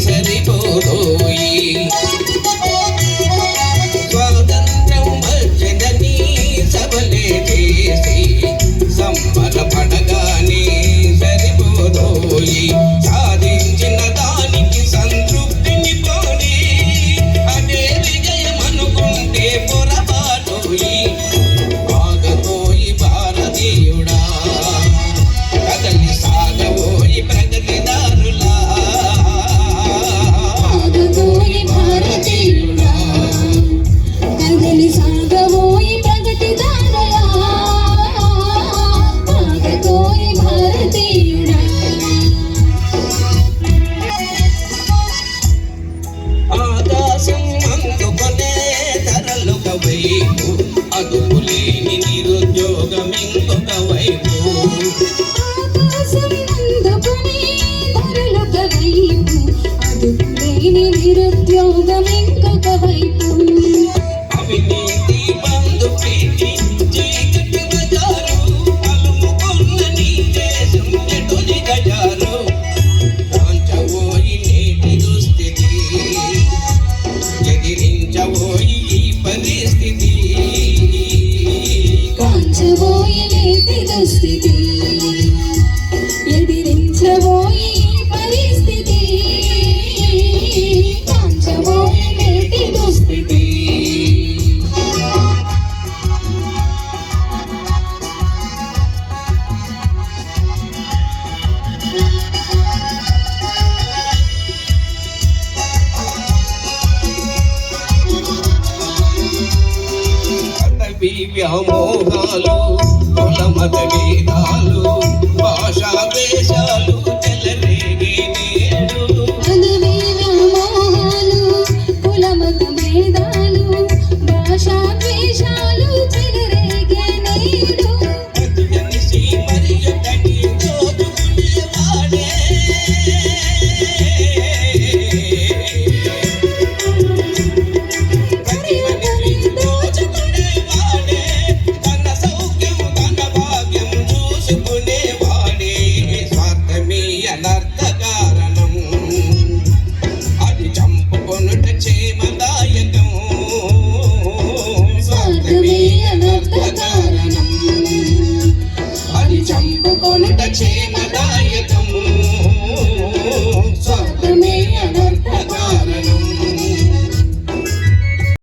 సరిపోదు ఈ వైపు. అదుపులేని నిరుద్యోగం ఇంకొక వైపు నిరుద్యోగం ఇంకొక వైపు. speaking. అటవీ వ్యామోహాలు కుల మత భేదాలు భాషా దేశాలు